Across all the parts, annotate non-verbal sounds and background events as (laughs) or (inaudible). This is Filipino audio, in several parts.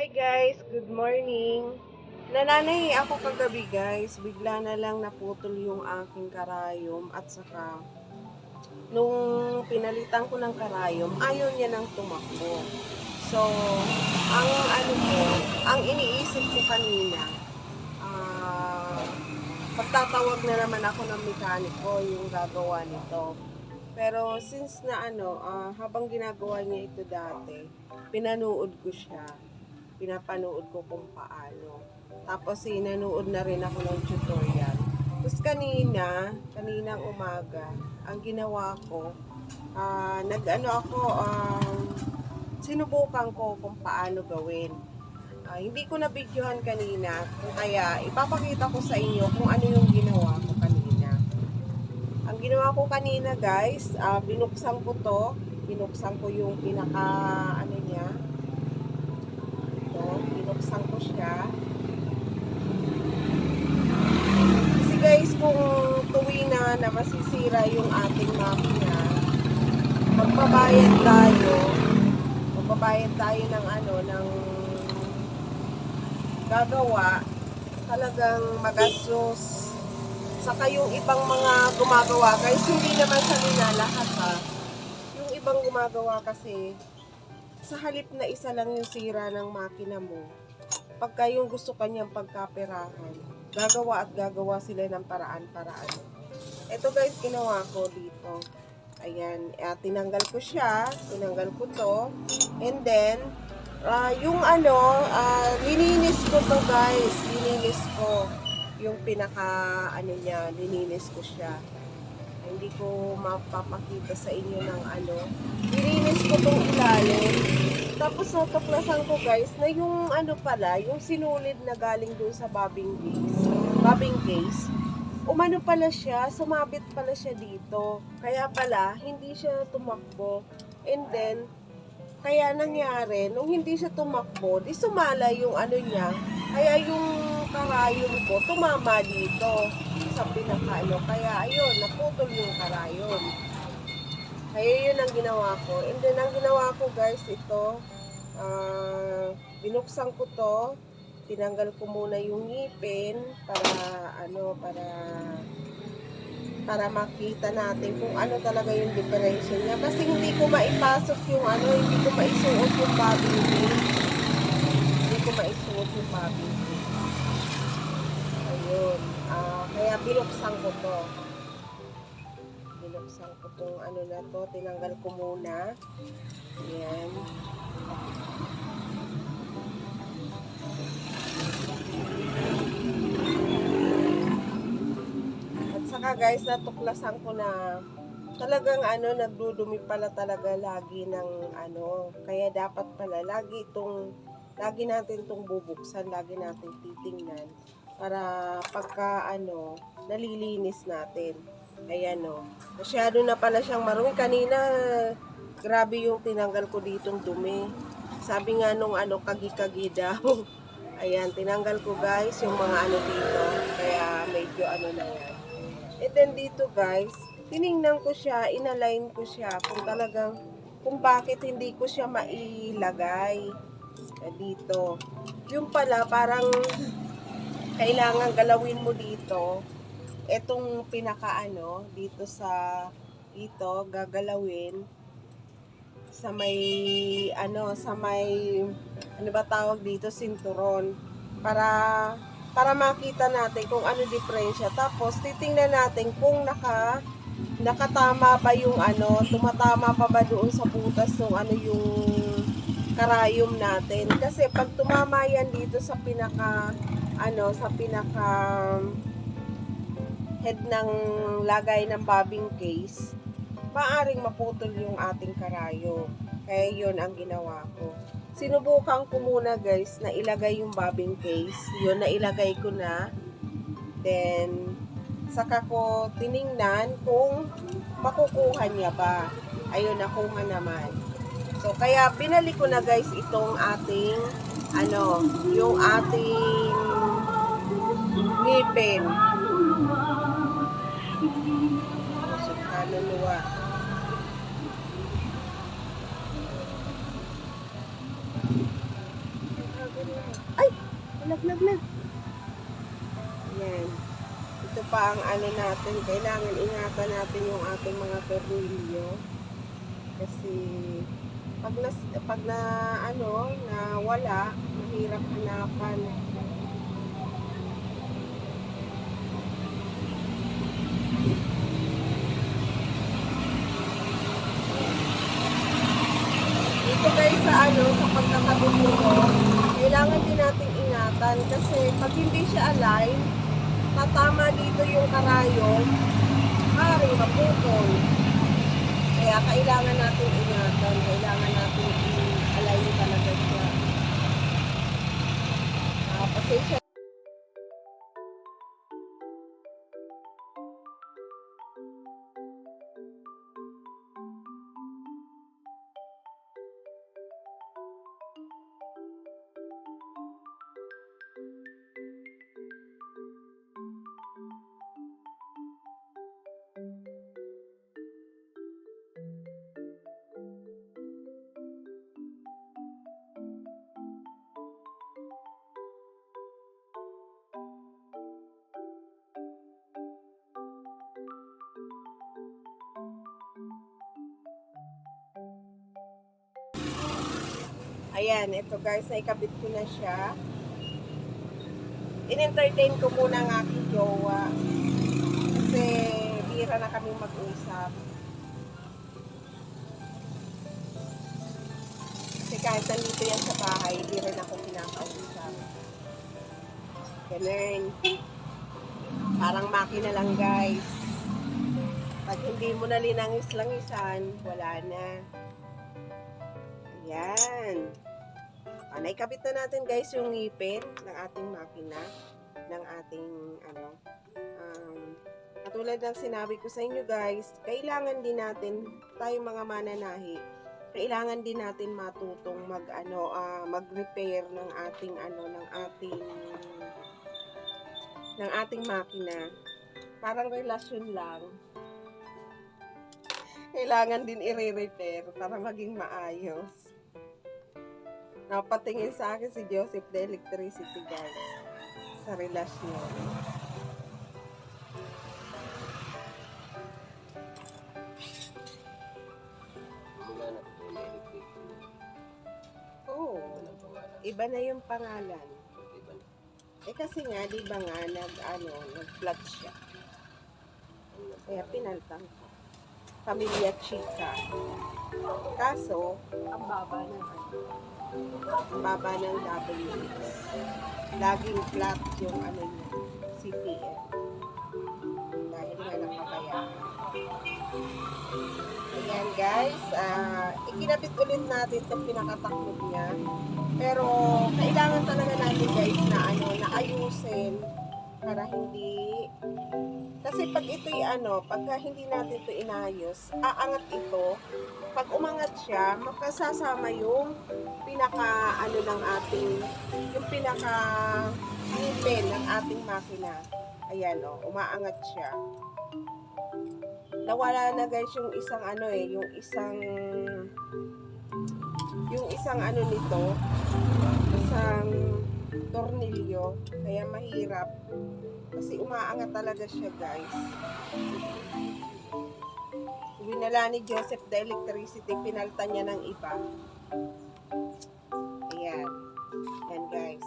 Hi guys, good morning. Nananay ako kagabi guys, bigla na lang naputol yung aking karayom at saka nung pinalitan ko ng karayom, ayaw niya nang tumakbo. So, ang ano ko, ang iniisip ko kanina, ah, pagtatawag na naman ako ng mekaniko yung gagawa nito. Pero since na ano, ah, habang ginagawa niya ito dati, pinanood ko siya. Pinapanood ko kung paano. Tapos sinanood na rin ako ng tutorial. Tapos kanina, kaninang umaga, ang ginawa ko, ah, nag-ano ako, um, sinubukan ko kung paano gawin. Ah, hindi ko na-videohan kanina, kaya ipapakita ko sa inyo kung ano yung ginawa ko kanina. Ang ginawa ko kanina guys, ah, binuksan ko to, binuksan ko yung pinaka, ano niya, binuksan ko siya. Kasi guys, kung tuwi na na masisira yung ating makina, magbabayad tayo, magbabayad tayo ng ano, ng gagawa, talagang magastos. Saka yung ibang mga gumagawa, guys, hindi naman sa nila lahat ha. Yung ibang gumagawa kasi, sa halip na isa lang yung sira ng makina mo, pagka yung gusto kanyang pagkaperahan, gagawa at gagawa sila ng paraan-paraan. Ito guys, ginawa ko dito. Ayan, eh, tinanggal ko siya, tinanggal ko to, and then, ah, yung ano, ah, lininis ko to guys, lininis ko yung pinaka, ano niya, lininis ko siya. Hindi ko mapapakita sa inyo ng ano. Lininis ko tong ilalim. Tapos natuklasan ko guys na yung ano pala, yung sinulid na galing doon sa bobbing case, bobbing case, umano pala siya, sumabit pala siya dito. Kaya pala, hindi siya tumakbo. And then, kaya nangyari, nung hindi siya tumakbo, di sumala yung ano niya, kaya yung karayom ko tumama dito sa pinakaano. Kaya ayun, naputol yung karayom. Kaya yun ang ginawa ko. And then ang ginawa ko guys, ito, ah, binuksan ko to, tinanggal ko muna yung ngipin para ano, para para makita natin kung ano talaga yung difference niya. Kasi hindi ko maipasok yung ano, hindi ko maisuot yung pin. Hindi ko maisuot yung pin. Ayun. Ah, kaya binuksan ko to. Binuksan ko tong ano na to. Tinanggal ko muna. Ayan. At saka guys, natuklasan ko na talagang ano, nagdudumi pala talaga lagi ng ano. Kaya dapat pala lagi itong, lagi natin itong bubuksan, lagi natin titingnan para pagka ano, nalilinis natin. Ayan o. Masyado na pala siyang marumi. Kanina, grabe yung tinanggal ko ditong dumi. Sabi nga nung ano, kagi-kagi daw. (laughs) Ayan, tinanggal ko guys yung mga ano dito. Kaya medyo ano na yan. And then dito guys, tiningnan ko siya, inalign ko siya kung talagang, kung bakit hindi ko siya mailagay eh, dito. Yung pala, parang kailangan galawin mo dito etong pinakaano dito sa dito gagalawin sa may ano sa may ano ba tawag dito sinturon. Para para makita natin kung ano diferensya. Tapos titingnan natin kung naka nakatama ba yung ano tumatama pa ba doon sa butas ng ano yung karayom natin. Kasi pag tumama yan dito sa pinaka ano sa pinaka head ng lagay ng bobbing case, maaring maputol yung ating karayo. Kaya yun ang ginawa ko. Sinubukan ko muna guys na ilagay yung bobbing case. Yun, na ilagay ko na. Then, saka ko tiningnan kung makukuha niya ba. Ayun, nakuha naman. So, kaya binalik ko na guys itong ating, ano, yung ating ngipin. Ang ano natin. Kailangan ingatan natin yung ating mga tornilyo. Kasi pag na, pag na ano, na wala, mahirap hanapan. Dito guys sa ano, sa pagkakabit kailangan din nating ingatan kasi pag hindi siya align, tatama dito yung karayom, maaaring maputol. Kaya kailangan natin ingatan, kailangan natin i-align talaga siya. Ah, pasensya Ayan, ito guys, naikabit ko na siya. In-entertain ko muna ang aking jowa. Kasi bira na kami mag-usap. Kasi kahit nandito yan sa bahay, hindi rin ako kinakausap. Ganun. Parang makina lang guys. Pag hindi mo na linangis-langisan, wala na. Ayan. Ah, naikabit na natin guys yung ngipin ng ating makina, ng ating ano. Um, katulad ng sinabi ko sa inyo guys, kailangan din natin, tayong mga mananahi, kailangan din natin matutong mag ano, ah, mag-repair ng ating ano, ng ating ng ating makina. Parang relasyon lang. Kailangan din i-repair para maging maayos. Napatingin sa akin si Joseph the Electricity guys sa relasyon. Oo, na? iba na yung pangalan. Eh kasi nga, di ba nga, nag, ano, nag-flat siya. Kaya pinaltan ko. Pamilya Chica. Kaso, ang baba ng ano, baba ng WS. Laging flat yung ano niya, CPM. Dahil nga nakabayaan. Ayan guys, ah ikinabit ulit natin itong pinakataklog niya. Pero kailangan talaga natin guys na ano, na ayusin para hindi kasi pag ito'y ano, pagka hindi natin ito inayos, aangat ito. Pag umangat siya, makasasama yung pinaka ano ng ating yung pinaka ngipin ng ating makina. Ayan o, umaangat siya. Nawala na guys yung isang ano eh, yung isang yung isang ano nito, isang tornilyo, kaya mahirap kasi umaangat talaga siya guys. Winala ni Joseph the electricity, pinaltan niya ng iba. Ayan. Yan guys.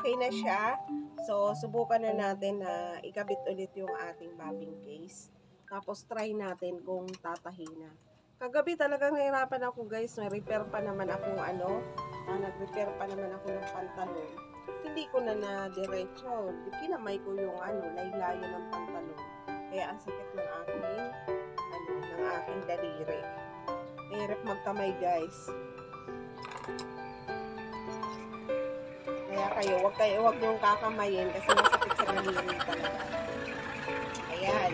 Okay na siya. So, subukan na natin na ikabit ulit yung ating bobbing case. Tapos, try natin kung tatahi na. Kagabi talagang nahirapan ako guys. May-repair pa naman akong ano. Ah, nag-repair pa naman ako ng pantalon. Hindi ko na na diretso. Kinamay ko yung ano, laylayo ng pantalon. Kaya ang sakit ng aking ano, ng aking daliri. Mahirap magkamay guys. Kaya kayo, wag kayo, wag niyong kakamayin kasi masakit sa daliri talaga. Ayan.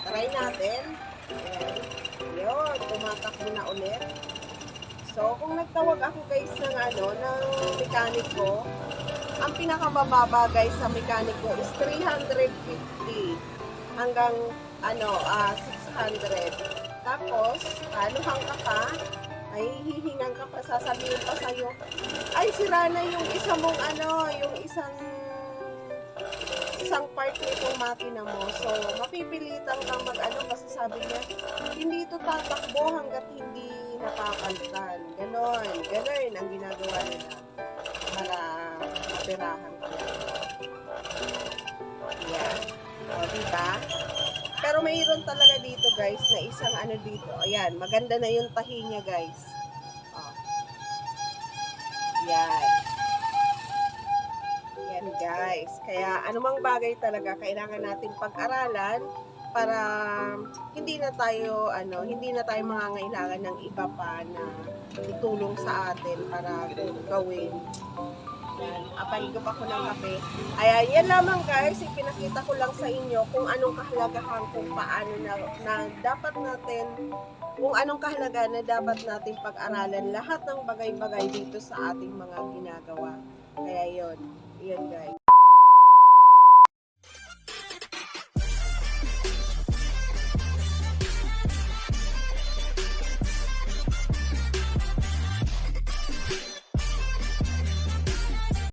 Try natin. Ayan. Yun, tumatakbo na ulit. So, kung nagtawag ako guys ng ano, ng mekaniko, ang pinakamababa guys sa mekaniko is 350 hanggang ano, ah 600. Tapos, ano hang ka pa, ay hihingan ka pa, sasabihin pa sa'yo, ay sira na yung isa mong ano, yung isang isang part nitong makina mo. So, mapipilitan kang mag-ano kasi sabi niya, hindi ito tatakbo hanggat hindi napapalitan. Ganon. Ganon ang ginagawa nila para mapirahan ka. Yan. O, diba? Pero mayroon talaga dito guys na isang ano dito. Ayan, maganda na yung tahi niya guys. O. Yan. Yan guys. Kaya anumang bagay talaga kailangan nating pag-aralan para hindi na tayo ano, hindi na tayo mangangailangan ng iba pa na itulong sa atin para gawin. Yan, apahigop ako ng kape. Ayan, yan lamang guys, ipinakita ko lang sa inyo kung anong kahalagahan, kung paano na, na dapat natin, kung anong kahalaga na dapat natin pag-aralan lahat ng bagay-bagay dito sa ating mga ginagawa. Kaya yon, yun guys.